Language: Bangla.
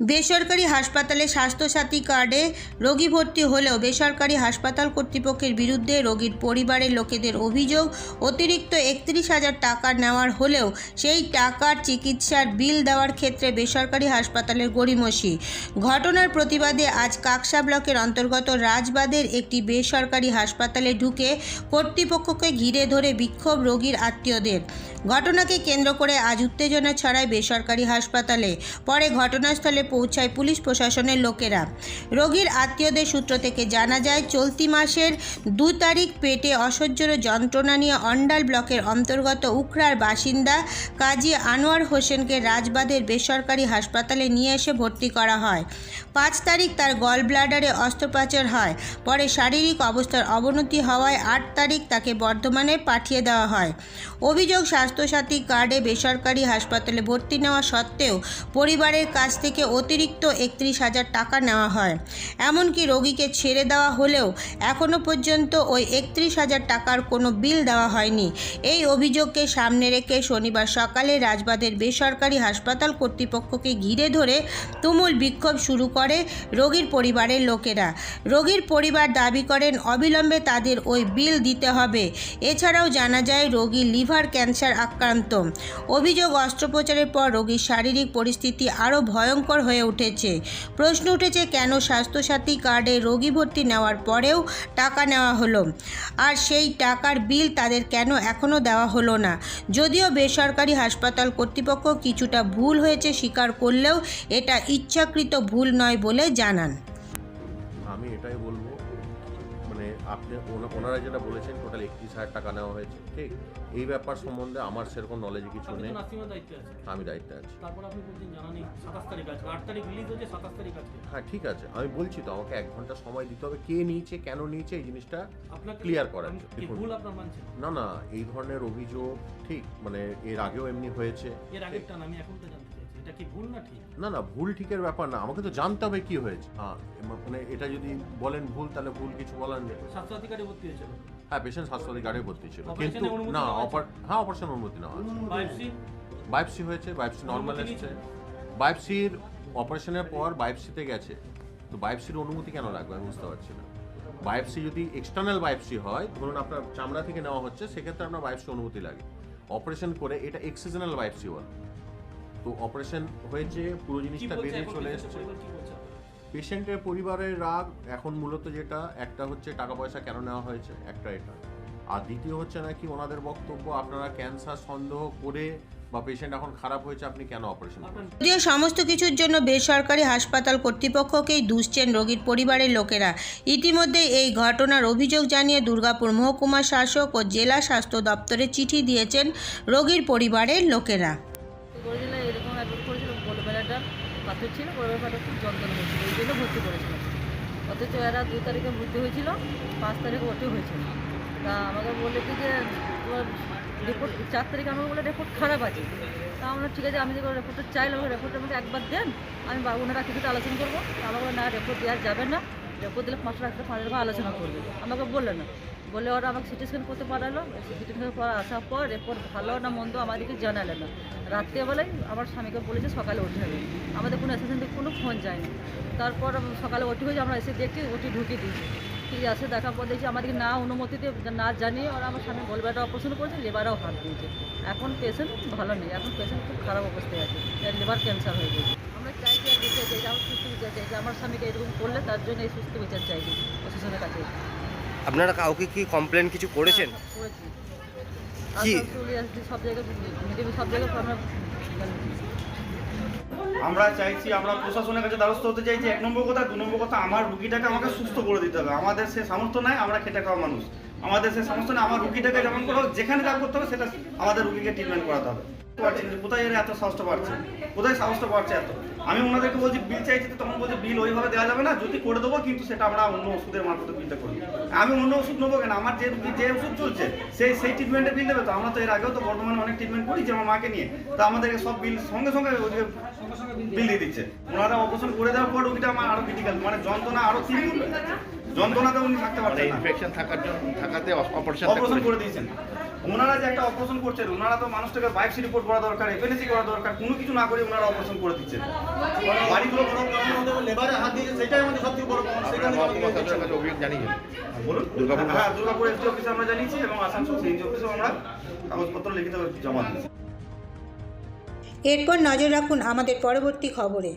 বেসরকারি হাসপাতালে স্বাস্থ্যসাথী কার্ডে রোগী ভর্তি হলেও বেসরকারি হাসপাতাল কর্তৃপক্ষের বিরুদ্ধে রোগীর পরিবারের লোকেদের অভিযোগ, অতিরিক্ত একত্রিশ হাজার টাকা নেওয়ার হলেও সেই টাকার চিকিৎসার বিল দেওয়ার ক্ষেত্রে বেসরকারি হাসপাতালের গড়িমসি। ঘটনার প্রতিবাদে আজ কাকসা ব্লকের অন্তর্গত রাজবাদের একটি বেসরকারি হাসপাতালে ঢুকে কর্তৃপক্ষকে ঘিরে ধরে বিক্ষোভ রোগীর আত্মীয়দের। ঘটনাকে কেন্দ্র করে আজ উত্তেজনা ছড়ায় বেসরকারি হাসপাতালে। পরে ঘটনাস্থলে পৌঁছায় পুলিশ প্রশাসনের লোকেরা। রোগীর আত্মীয়দের সূত্র থেকে জানা যায়, চলতি মাসের দু তারিখ পেটে অসহ্য যন্ত্রণা নিয়ে অন্ডাল ব্লকের অন্তর্গত উখড়ার বাসিন্দা কাজী আনোয়ার হোসেনকে রাজবাদের বেসরকারি হাসপাতালে নিয়ে এসে ভর্তি করা হয়। পাঁচ তারিখ তার গল ব্লাডারে অস্ত্রোপচার হয়। পরে শারীরিক অবস্থার অবনতি হওয়ায় আট তারিখ তাকে বর্ধমানে পাঠিয়ে দেওয়া হয়। অভিযোগ স্বাস্থ্যসাথী কার্ডে বেসরকারি হাসপাতালে ভর্তি নেওয়া সত্ত্বেও পরিবারের কাছ থেকে অতিরিক্ত একত্রিশ হাজার টাকা নেওয়া হয়। এমনকি রোগীকে ছেড়ে দেওয়া হলেও এখনও পর্যন্ত ওই একত্রিশ হাজার টাকার কোনো বিল দেওয়া হয়নি। এই অভিযোগকে সামনে রেখে শনিবার সকালে রাজবাদের বেসরকারি হাসপাতাল কর্তৃপক্ষকে ঘিরে ধরে তুমুল বিক্ষোভ শুরু করে রোগীর পরিবারের লোকেরা। রোগীর পরিবার দাবি করেন, অবিলম্বে তাদের ওই বিল দিতে হবে। এছাড়াও জানা যায়, রোগী লিভার ক্যান্সার আক্রান্ত। অভিযোগ অস্ত্রোপচারের পর রোগীর শারীরিক পরিস্থিতি আরও ভয়ঙ্কর হয়ে উঠেছে। প্রশ্ন উঠেছে, কেন স্বাস্থ্যসাথী কার্ডে রোগী ভর্তি নেওয়ার পরেও টাকা নেওয়া হলো? আর সেই টাকার বিল তাদের কেন এখনও দেওয়া হলো না? যদিও বেসরকারি হাসপাতাল কর্তৃপক্ষ কিছুটা ভুল হয়েছে স্বীকার করলেও এটা ইচ্ছাকৃত ভুল নয় বলে জানান। আমি এটাই বলব মানে আপনি ওনারা যেটা বলেছেন টোটাল একত্রিশ হাজার টাকা নেওয়া হয়েছে ঠিক? এই ব্যাপার সম্বন্ধে আমার সেরকম নলেজ কিছু নেই। আমি দায়িত্বে আছি। হ্যাঁ ঠিক আছে। আমি বলছি তো আমাকে এক ঘণ্টা সময় দিতে হবে। কে নিয়েছে কেন নিয়েছে এই জিনিসটা ক্লিয়ার করার না না এই ধরনের অভিযোগ ঠিক মানে এর আগেও এমনি হয়েছে। এর আগেরটা আমি জানতে চাইছি এটা কি ভুল না ঠিক? না না ভুল ঠিকের ব্যাপার না। আমাকে তো জানতে হবে কি হয়েছে। হ্যাঁ মানে এটা যদি বলেন ভুল তাহলে ভুল কিছু বলার নেই। স্বাস্থ্য অধিকারী ভর্তি হয়েছিল? হ্যাঁ পেশেন্ট স্বাস্থ্যসাথী কার্ডে ভর্তি ছিল। কিন্তু অনুমতি না হ্যাঁ অপারেশন অনুমতি নেওয়া বায়োপসি বায়োপসি হয়েছে বায়োপসি নর্মাল এসেছে। বায়োপসির অপারেশনের পর বায়োপসিতে গেছে। তো বায়োপসির অনুমতি কেন লাগবে আমি বুঝতে পারছি না। বায়োপসি যদি এক্সটার্নাল বায়োপসি হয় ধরুন আপনার চামড়া থেকে নেওয়া হচ্ছে সেক্ষেত্রে আপনার বায়োপসি অনুমতি লাগে। অপারেশন করে এটা এক্সিজনাল বায়োপসি বলে। তো অপারেশন হয়েছে পুরো জিনিসটা বেরিয়ে চলে এসেছে। পেশেন্টের পরিবারের রাগ এখন মূলত যেটা একটা হচ্ছে টাকা পয়সা কেন নেওয়া হয়েছে একটা এটা। আর দ্বিতীয় হচ্ছে নাকি ওনাদের বক্তব্য আপনারা ক্যান্সার সন্দেহ করে বা পেশেন্ট এখন খারাপ হয়েছে আপনি কেন অপারেশন যদিও সমস্ত কিছুর জন্য বেসরকারি হাসপাতাল কর্তৃপক্ষকেই দুষছেন রোগীর পরিবারের লোকেরা। ইতিমধ্যে এই ঘটনার অভিযোগ জানিয়ে দুর্গাপুর মহকুমা শাসক ও জেলা স্বাস্থ্য দপ্তরে চিঠি দিয়েছেন রোগীর পরিবারের লোকেরা করেছিল এরকম অ্যাডমিট করেছিল বলে বেলাটা পাথর ছিল বলে বেলাটা খুব যন্ত্রণা হচ্ছিল ওই জন্য ভর্তি করেছিল। অথচ এরা দু তারিখে ভর্তি হয়েছিল, পাঁচ তারিখে ওটি হয়েছিল। তা আমাকে বললে কি যে, তোমার রিপোর্ট চার তারিখে আমাকে বলে রিপোর্ট খারাপ আছে। তা আমরা ঠিক আছে, আমি যখন রিপোর্টটা চাইলাম রিপোর্টটা আমাকে একবার দেন, আমি বা- ওনারা কিছুটা আলোচনা করব। আমাকে না রিপোর্ট দেওয়া যাবে না। রিপোর্ট দিলে পাঁচশো টাকা পাঁচ টাকা আলোচনা করবে। আমাকে বলল না। বলে ওরা আমাকে সিটি স্ক্যান করতে পারালো। সিটি স্ক্যান করা আসার পর রিপোর্ট ভালো না মন্দ আমাদেরকে জানালে না। রাত্রেবেলায় আমার স্বামীকে বলেছে সকালে ওঠে হবে আমাদের কোনো অ্যাসিস্ট্যান্ট কোনো ফোন যায়নি। তারপর সকালে ওটি হয়েছে আমরা এসে দেখি ওটি ঢুকিয়ে দিয়েছি। ঠিক আছে, দেখার পর দেখছি আমাদেরকে না অনুমতিতে না জানিয়ে ওরা আমার স্বামী গোলবাটা অপারেশন করেছে লিভারেও হাত দিয়েছে। এখন পেশেন্ট ভালো নেই। এখন পেশেন্ট খুব খারাপ অবস্থায় আছে। লেবার ক্যান্সার হয়ে গেছে। আমরা চাইছি আর বিচার চাইছি আমার সুস্থ বিচার চাইছি আমার স্বামীকে এরকম করলে তার জন্য এই সুস্থ বিচার চাইছি প্রশাসনের কাছে। আপনারা কাউকে কি কমপ্লেন কিছু করেছেন? হ্যাঁ, কি? জায়গায় আমরা আমরা চাইছি আমরা প্রশাসনের কাছে দ্বারস্থ হতে চাইছি। এক নম্বর কথা দু নম্বর কথা আমার রুগীটাকে আমাকে সুস্থ করে দিতে হবে। আমাদের সে সামর্থ্য নাই আমরা খেটে খাওয়া মানুষ। আমাদের সে সমস্ত নেই আমার রুগীটাকে যেমন করে যেখানে যা করতে হবে সেটা আমাদের রুগীকে ট্রিটমেন্ট করাতে হবে। পারছি কোথায় এর এত সাহসটা পাচ্ছে কোথায় সাহসটা পাচ্ছে এত? আমি ওনাদেরকে বলছি বিল চাইছি তখন বলছি বিল ওইভাবে দেওয়া যাবে না, যদি করে দেবো কিন্তু সেটা আমরা অন্য ওষুধের মারফতে বিলটা করি আমি অন্য ওষুধ নেব কেন? আমার যে যে ওষুধ চলছে, সেই সেই ট্রিটমেন্টের বিল দেবে তো? আমরা তো এর আগেও তো বর্তমানে অনেক ট্রিটমেন্ট করেছি আমার মাকে নিয়ে। তো আমাদেরকে সব বিল সঙ্গে সঙ্গে বিল দিয়ে দিচ্ছে। ওনারা অপারেশন করে দেওয়ার পর রুগীটা আমার আরও ক্রিটিক্যাল মানে যন্ত্রণা আরও তিন যন্ত্রণাতে উনি থাকতে মানে পারছেন না। ইনফেকশন থাকার জন্য থাকাতে অপারেশন অপারেশন করে দিয়েছেন। ওনারা যে একটা অপারেশন করছেন ওনারা তো মানুষটাকে বায়োপসি রিপোর্ট করা দরকার এফএনএসি করা দরকার কোনো কিছু না করে ওনারা অপারেশন করে দিচ্ছেন। বাড়িগুলো লেবারে হাত দিয়েছে সেটাই আমাদের সবথেকে বড় প্রমাণ সেখানে বলুন। হ্যাঁ দুর্গাপুর এসডি অফিসে আমরা জানিয়েছি এবং আসানসোল সিএনজি অফিসেও আমরা কাগজপত্র লিখিত জমা দিয়েছি। এরপর নজর রাখুন আমাদের পরবর্তী খবরে।